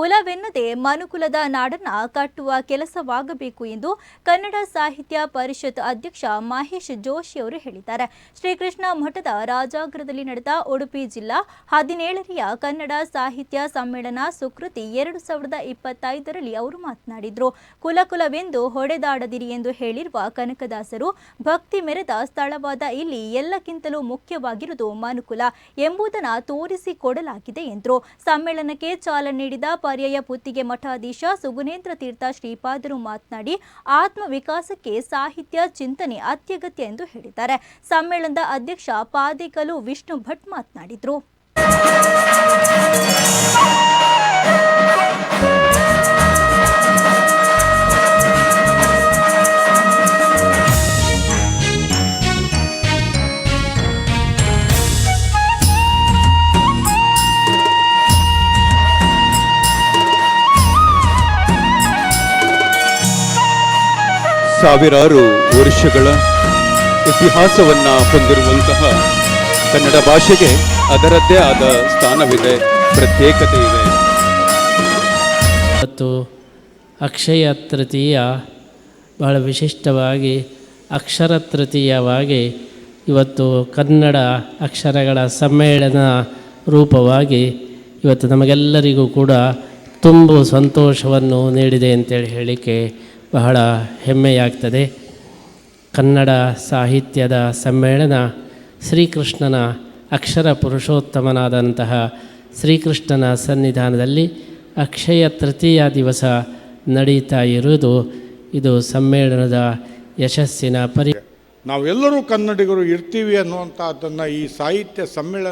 ಕುಲವೆನ್ನದೆ ಮನುಕುಲದ ನಾಡನ್ನ ಕಟ್ಟುವ ಕೆಲಸವಾಗಬೇಕು ಎಂದು ಕನ್ನಡ ಸಾಹಿತ್ಯ ಪರಿಷತ್ ಅಧ್ಯಕ್ಷ ಮಹೇಶ್ ಜೋಶಿ ಅವರು ಹೇಳಿದ್ದಾರೆ. ಶ್ರೀಕೃಷ್ಣ ಮಠದ ರಾಜಾಗ್ರದಲ್ಲಿ ನಡೆದ ಉಡುಪಿ ಜಿಲ್ಲಾ ಹದಿನೇಳನೆಯ ಕನ್ನಡ ಸಾಹಿತ್ಯ ಸಮ್ಮೇಳನ ಸುಕೃತಿ ಎರಡು ಸಾವಿರದ ಇಪ್ಪತ್ತೈದರಲ್ಲಿ ಅವರು ಮಾತನಾಡಿದರು. ಕುಲಕುಲವೆಂದು ಹೊಡೆದಾಡದಿರಿ ಎಂದು ಹೇಳಿರುವ ಕನಕದಾಸರು, ಭಕ್ತಿ ಮೆರೆದ ಸ್ಥಳವಾದ ಇಲ್ಲಿ ಎಲ್ಲಕ್ಕಿಂತಲೂ ಮುಖ್ಯವಾಗಿರುವುದು ಮನುಕುಲ ಎಂಬುದನ್ನು ತೋರಿಸಿಕೊಡಲಾಗಿದೆ ಎಂದರು. ಸಮ್ಮೇಳನಕ್ಕೆ ಚಾಲನೆ ನೀಡಿದ ಪರ್ಯಾಯ ಪುತ್ತಿಗೆ ಮಠಾಧೀಶ ಸುಗುಣೇಂದ್ರ ತೀರ್ಥ ಶ್ರೀಪಾದರು ಮಾತನಾಡಿ ಆತ್ಮ ವಿಕಾಸಕ್ಕೆ ಸಾಹಿತ್ಯ ಚಿಂತನೆ ಅತ್ಯಗತ್ಯ ಎಂದು ಹೇಳಿದ್ದಾರೆ. ಸಮ್ಮೇಳನದ ಅಧ್ಯಕ್ಷ ಪಾದಿಕಲು ವಿಷ್ಣು ಭಟ್ ಮಾತನಾಡಿದರು. ಸಾವಿರಾರು ವರ್ಷಗಳ ಇತಿಹಾಸವನ್ನ ಹೊಂದಿರುವಂತಹ ಕನ್ನಡ ಭಾಷೆಗೆ ಅದರದ್ದೇ ಆದ ಸ್ಥಾನವಿದೆ ಪ್ರತ್ಯೇಕತೆ ಇದೆ ಮತ್ತು ಅಕ್ಷಯ ತೃತೀಯ ಬಹಳ ವಿಶಿಷ್ಟವಾಗಿ ಅಕ್ಷರ ತೃತೀಯವಾಗಿ ಇವತ್ತು ಕನ್ನಡ ಅಕ್ಷರಗಳ ಸಮ್ಮೇಳನ ರೂಪವಾಗಿ ಇವತ್ತು ನಮಗೆಲ್ಲರಿಗೂ ಕೂಡ ತುಂಬು ಸಂತೋಷವನ್ನು ನೀಡಿದೆ ಅಂತೇಳಿ ಹೇಳಲಿಕ್ಕೆ ಬಹಳ ಹೆಮ್ಮೆಯಾಗ್ತದೆ. ಕನ್ನಡ ಸಾಹಿತ್ಯದ ಸಮ್ಮೇಳನ ಶ್ರೀಕೃಷ್ಣನ ಅಕ್ಷರ ಪುರುಷೋತ್ತಮನಾದಂತಹ ಶ್ರೀಕೃಷ್ಣನ ಸನ್ನಿಧಾನದಲ್ಲಿ ಅಕ್ಷಯ ತೃತೀಯ ದಿವಸ ನಡೀತಾ ಇರುವುದು ಇದು ಸಮ್ಮೇಳನದ ಯಶಸ್ಸಿನ ಪರಿ ನಾವೆಲ್ಲರೂ ಕನ್ನಡಿಗರು ಇರ್ತೀವಿ ಅನ್ನುವಂಥದ್ದನ್ನು ಈ ಸಾಹಿತ್ಯ ಸಮ್ಮೇಳನ